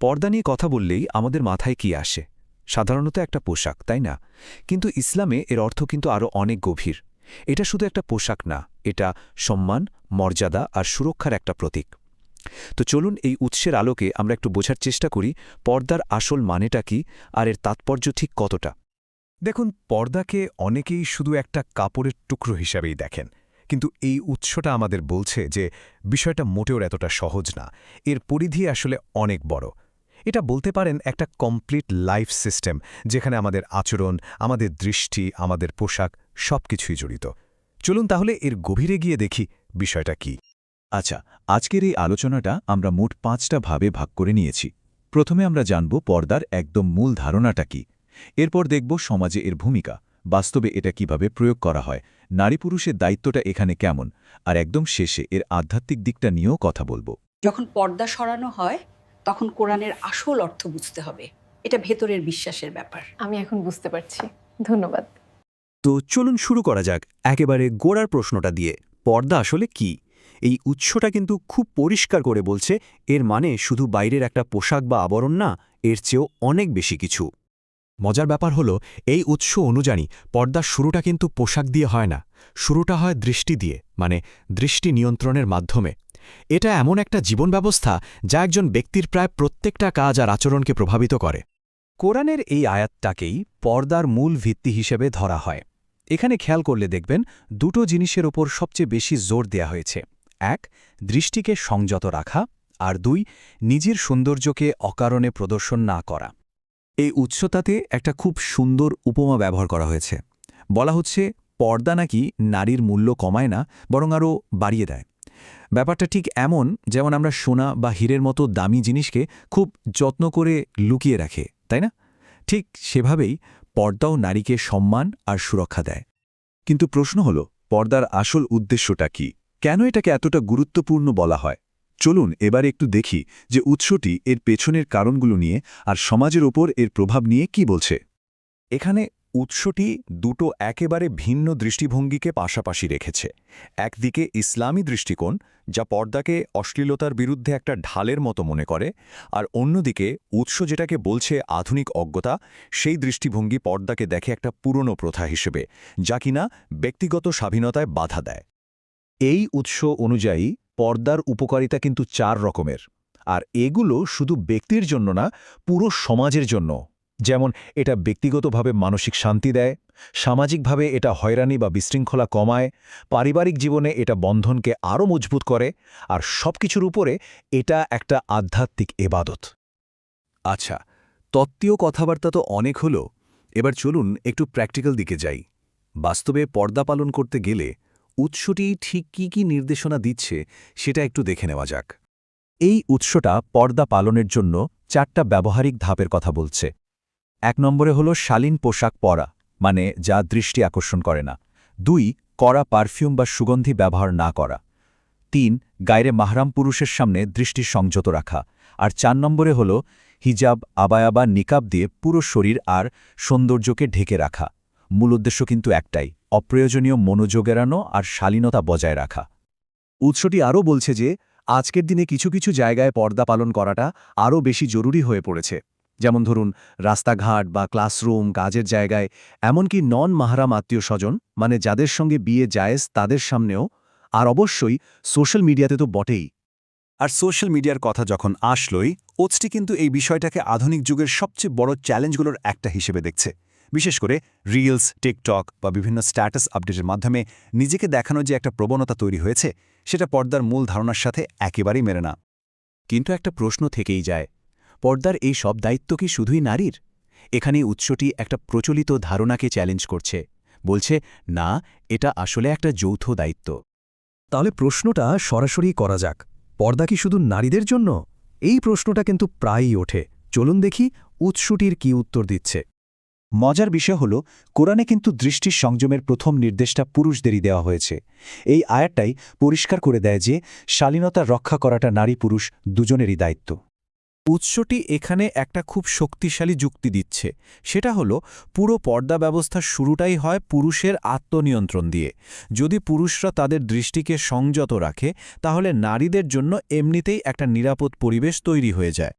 পর্দা নিয়ে কথা বললেই আমাদের মাথায় কি আসে? সাধারণত একটা পোশাক, তাই না? কিন্তু ইসলামে এর অর্থ কিন্তু আরও অনেক গভীর। এটা শুধু একটা পোশাক না, এটা সম্মান, মর্যাদা আর সুরক্ষার একটা প্রতীক। তো চলুন এই উৎসের আলোকে আমরা একটু বোঝার চেষ্টা করি পর্দার আসল মানেটা কি আর এর তাৎপর্য ঠিক কতটা। দেখুন, পর্দাকে অনেকেই শুধু একটা কাপড়ের টুকরো হিসাবেই দেখেন। কিন্তু এই উৎসটা আমাদের বলছে যে বিষয়টা মোটেও এতটা সহজ না। এর পরিধি আসলে অনেক বড়। এটা বলতে পারেন একটা কমপ্লিট লাইফ সিস্টেম, যেখানে আমাদের আচরণ, আমাদের দৃষ্টি, আমাদের পোশাক সবকিছুই জড়িত। চলুন তাহলে এর গভীরে গিয়ে দেখি বিষয়টা কি। আচ্ছা আজকের এই আলোচনাটা আমরা মোট পাঁচটা ভাবে ভাগ করে নিয়েছি। প্রথমে আমরা জানব পর্দার একদম মূল ধারণাটা কি। এরপর দেখব সমাজে এর ভূমিকা, বাস্তবে এটা কীভাবে প্রয়োগ করা হয়, নারী পুরুষের দায়িত্বটা এখানে কেমন, আর একদম শেষে এর আধ্যাত্মিক দিকটা নিয়েও কথা বলব। যখন পর্দা সরানো হয় তখন কোরআনের আসল অর্থ বুঝতে হবে। এটা ভেতরের বিশ্বাসের ব্যাপার। আমি এখন বুঝতে পারছি। ধন্যবাদ। তো চলুন শুরু করা যাক একেবারে গোড়ার প্রশ্নটা দিয়ে। পর্দা আসলে কি? এই উৎসটা কিন্তু খুব পরিষ্কার করে বলছে এর মানে শুধু বাইরের একটা পোশাক বা আবরণ না এর চেয়েও অনেক বেশি কিছু। মজার ব্যাপার হলো এই উৎস অনুযায়ী পর্দার শুরুটা কিন্তু পোশাক দিয়ে হয় না। শুরুটা হয় দৃষ্টি দিয়ে মানে দৃষ্টি নিয়ন্ত্রণের মাধ্যমে। এটা এমন একটা জীবন ব্যবস্থা যা একজন ব্যক্তির প্রায় প্রত্যেকটা কাজ আর আচরণকে প্রভাবিত করে। কোরআনের এই আয়াতটাকেই পর্দার মূল ভিত্তি হিসেবে ধরা হয়। এখানে খেয়াল করলে দেখবেন দুটো জিনিসের ওপর সবচেয়ে বেশি জোর দেয়া হয়েছে। এক, দৃষ্টিকে সংযত রাখা আর দুই, নিজের সৌন্দর্যকে অকারণে প্রদর্শন না করা। এই উৎসতাতে একটা খুব সুন্দর উপমা ব্যবহার করা হয়েছে। বলা হচ্ছে, পর্দা নাকি নারীর মূল্য কমায় না, বরং আরও বাড়িয়ে দেয়। ব্যাপারটা ঠিক এমন যেমন আমরা সোনা বা হীরের মতো দামি জিনিসকে খুব যত্ন করে লুকিয়ে রাখে, তাই না? ঠিক সেভাবেই পর্দাও নারীকে সম্মান আর সুরক্ষা দেয়। কিন্তু প্রশ্ন হল, পর্দার আসল উদ্দেশ্যটা কি? কেন এটাকে এতটা গুরুত্বপূর্ণ বলা হয়? চলুন এবার একটু দেখি যে উৎসটি এর পেছনের কারণগুলো নিয়ে আর সমাজের ওপর এর প্রভাব নিয়ে কি বলছে। এখানে উৎসটি দুটো একেবারে ভিন্ন দৃষ্টিভঙ্গিকে পাশাপাশি রেখেছে। একদিকে ইসলামী দৃষ্টিকোণ, যা পর্দাকে অশ্লীলতার বিরুদ্ধে একটা ঢালের মতো মনে করে, আর অন্যদিকে উৎস যেটাকে বলছে আধুনিক অজ্ঞতা, সেই দৃষ্টিভঙ্গি পর্দাকে দেখে একটা পুরনো প্রথা হিসেবে, যা কিনা ব্যক্তিগত স্বাধীনতায় বাধা দেয়। এই উৎস অনুযায়ী পর্দার উপকারিতা কিন্তু চার রকমের, আর এগুলো শুধু ব্যক্তির জন্য না, পুরো সমাজের জন্য। যেমন, এটা ব্যক্তিগতভাবে মানসিক শান্তি দেয়, সামাজিকভাবে এটা হয়রানি বা বিশৃঙ্খলা কমায়, পারিবারিক জীবনে এটা বন্ধনকে আরও মজবুত করে, আর সবকিছুর উপরে এটা একটা আধ্যাত্মিক এবাদত। আচ্ছা তত্ত্বীয় কথাবার্তা তো অনেক হলো, এবার চলুন একটু প্র্যাকটিক্যাল দিকে যাই। বাস্তবে পর্দা পালন করতে গেলে উৎসটি ঠিক কি কি নির্দেশনা দিচ্ছে সেটা একটু দেখে নেওয়া যাক। এই উৎসটা পর্দা পালনের জন্য চারটা ব্যবহারিক ধাপের কথা বলছে। এক নম্বরে হল শালীন পোশাক পরা মানে যা দৃষ্টি আকর্ষণ করে না। দুই, কড়া পারফিউম বা সুগন্ধি ব্যবহার না করা। তিন, গায়রে মাহরাম পুরুষের সামনে দৃষ্টি সংযত রাখা। আর চার নম্বরে হল হিজাব, আবায়া বা নিকাব দিয়ে পুরো শরীর আর সৌন্দর্যকে ঢেকে রাখা। মূল উদ্দেশ্য কিন্তু একটাই, অপ্রয়োজনীয় মনোযোগ এড়ানো আর শালীনতা বজায় রাখা। উৎসটি আরও বলছে যে, আজকের দিনে কিছু কিছু জায়গায় পর্দা পালন করাটা আরও বেশি জরুরি হয়ে পড়েছে। যেমন ধরুন রাস্তাঘাট বা ক্লাসরুম কাজের জায়গায় এমনকি নন মাহারাম আত্মীয় স্বজন মানে যাদের সঙ্গে বিয়ে জায়েজ তাদের সামনেও আর অবশ্যই সোশ্যাল মিডিয়াতে তো বটেই। আর সোশ্যাল মিডিয়ার কথা যখন আসলই ওচটি কিন্তু এই বিষয়টাকে আধুনিক যুগের সবচেয়ে বড় চ্যালেঞ্জগুলোর একটা হিসেবে দেখছে। বিশেষ করে রিলস টিকটক বা বিভিন্ন স্ট্যাটাস আপডেটের মাধ্যমে নিজেকে দেখানোর যে একটা প্রবণতা তৈরি হয়েছে সেটা পর্দার মূল ধারণার সাথে একেবারেই মেরে না। কিন্তু একটা প্রশ্ন থেকেই যায় পর্দার এই সব দায়িত্ব কি শুধুই নারীর? এখানে উৎসটি একটা প্রচলিত ধারণাকে চ্যালেঞ্জ করছে। বলছে, না, এটা আসলে একটা যৌথ দায়িত্ব। তাহলে প্রশ্নটা সরাসরি করা যাক। পর্দা কি শুধু নারীদের জন্য? এই প্রশ্নটা কিন্তু প্রায়ই ওঠে। চলুন দেখি উৎসটির কি উত্তর দিচ্ছে। মজার বিষয় হল, কোরআনে কিন্তু দৃষ্টির সংযমের প্রথম নির্দেশটা পুরুষদেরই দেওয়া হয়েছে। এই আয়াতটাই পরিষ্কার করে দেয় যে, শালীনতা রক্ষা করাটা নারী পুরুষ দুজনেরই দায়িত্ব। উৎসটি এখানে একটা খুব শক্তিশালী যুক্তি দিচ্ছে। সেটা হলো, পুরো পর্দা ব্যবস্থা শুরুটাই হয় পুরুষের আত্মনিয়ন্ত্রণ দিয়ে। যদি পুরুষরা তাদের দৃষ্টিকে সংযত রাখে, তাহলে নারীদের জন্য এমনিতেই একটা নিরাপদ পরিবেশ তৈরি হয়ে যায়।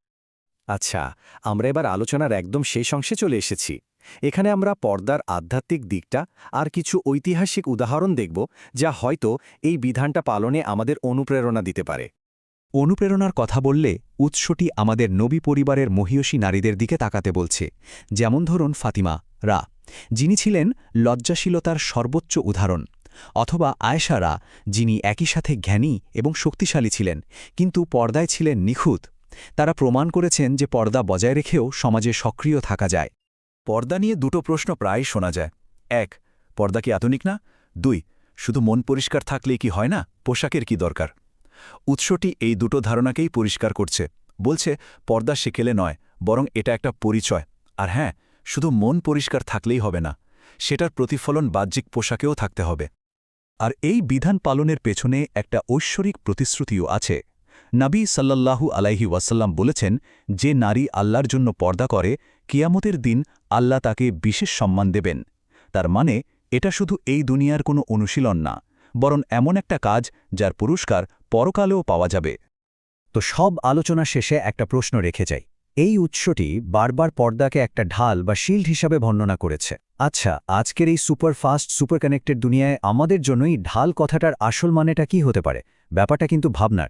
আচ্ছা আমরা এবার আলোচনার একদম শেষ অংশে চলে এসেছি। এখানে আমরা পর্দার আধ্যাত্মিক দিকটা আর কিছু ঐতিহাসিক উদাহরণ দেখব, যা হয়তো এই বিধানটা পালনে আমাদের অনুপ্রেরণা দিতে পারে। অনুপ্রেরণার কথা বললে উৎসটি আমাদের নবী পরিবারের মহিয়সী নারীদের দিকে তাকাতে বলছে। যেমন ধরুন ফাতিমা, রা। যিনি ছিলেন লজ্জাশীলতার সর্বোচ্চ উদাহরণ। অথবা আয়েশা রা, যিনি একই সাথে জ্ঞানী এবং শক্তিশালী ছিলেন, কিন্তু পর্দায় ছিলেন নিখুঁত। তারা প্রমাণ করেছেন যে পর্দা বজায় রেখেও সমাজে সক্রিয় থাকা যায়। পর্দা নিয়ে দুটো প্রশ্ন প্রায় শোনা যায়। এক, পর্দা কি আধুনিক না? দুই, শুধু মন পরিষ্কার থাকলেই কি হয় না? পোশাকের কি দরকার? উৎসটি এই দুটো ধারণাকেই পরিষ্কার করছে। বলছে, পর্দা সেকেলে নয়, বরং এটা একটা পরিচয়। আর হ্যাঁ শুধু মন পরিষ্কার থাকলেই হবে না, সেটার প্রতিফলন বাহ্যিক পোশাকেও থাকতে হবে। আর এই বিধান পালনের পেছনে একটা ঐশ্বরিক প্রতিশ্রুতিও আছে। নাবী সাল্লাল্লাহু আলাইহি ওয়াসাল্লাম বলেছেন, যে নারী আল্লাহর জন্য পর্দা করে, কিয়ামতের দিন আল্লাহ তাকে বিশেষ সম্মান দেবেন। তার মানে এটা শুধু এই দুনিয়ার কোনো অনুশীলন না, বরং এমন একটা কাজ যার পুরস্কার পরকালেও পাওয়া যাবে। তো সব আলোচনা শেষে একটা প্রশ্ন রেখে যাই। এই উৎসটি বারবার পর্দাকে একটা ঢাল বা শিল্ড হিসাবে বর্ণনা করেছে। আচ্ছা আজকের এই সুপার ফাস্ট সুপার কানেক্টেড দুনিয়ায় আমাদের জন্যই ঢাল কথাটার আসল মানেটা কি হতে পারে? ব্যাপারটা কিন্তু ভাবনার।